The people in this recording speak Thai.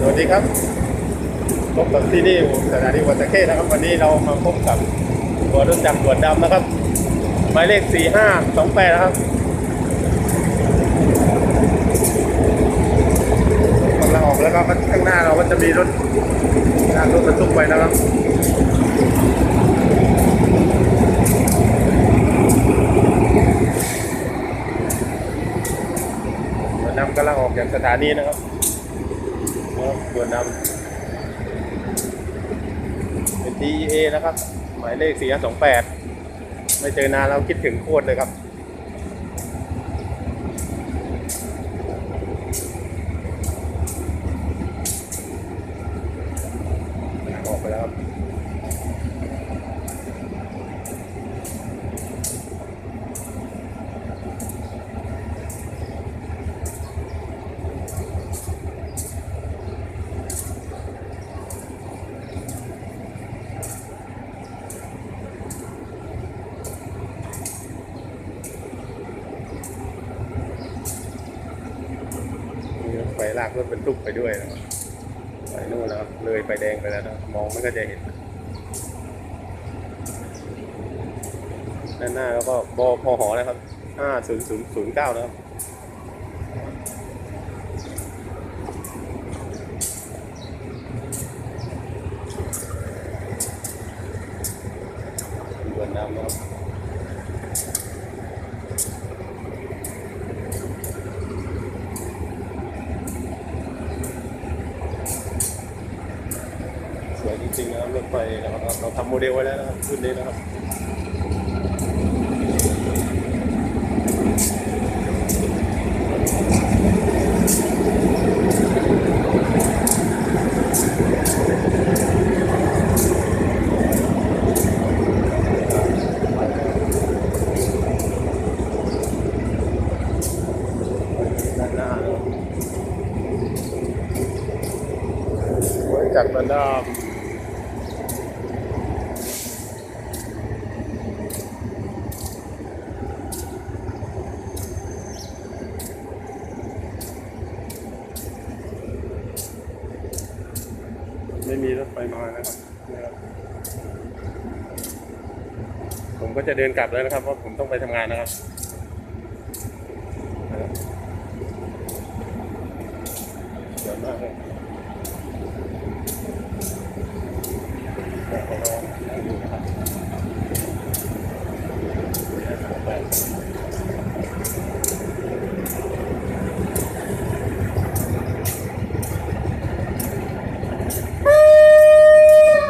สวัสดีครับพบกับที่นี่สถานีวัดตะเข้นะครับ วันนี้เรามาพบกับตัวรถจักรตรวดำนะครับ หมายเลขสี่ห้าสองแปดนะครับกำลังออกแล้วก็ข้างหน้าเราก็จะมีรถหน้ารถบรรทุกไปนะครับนำกำลังออกจากสถานีนะครับ ตัวนำเป็น TEA นะครับ หมายเลข4528 ไม่เจอนานเราคิดถึงโคตรเลยครับ ออกไปแล้วครับ มีรถ ไฟลากรถบรรทุกไปด้วยนะไปนู่นแล้วเลยไฟแดงไปแล้วนะมองไม่ก็จะเห็นด้านหน้าแล้วก็บพหอนะครับ50009นะครับ เบือนน้ำนะครับ สวยจ ริงๆนะครับรถไฟนะครับเราทำโมเดลไว้แล้วนะครับรุ่นนี้นะครับด้านหน้านะครับ ไม่มีรถไฟมานะครับนะครับ ผมก็จะเดินกลับแล้วนะครับเพราะผมต้องไปทำงานนะครับ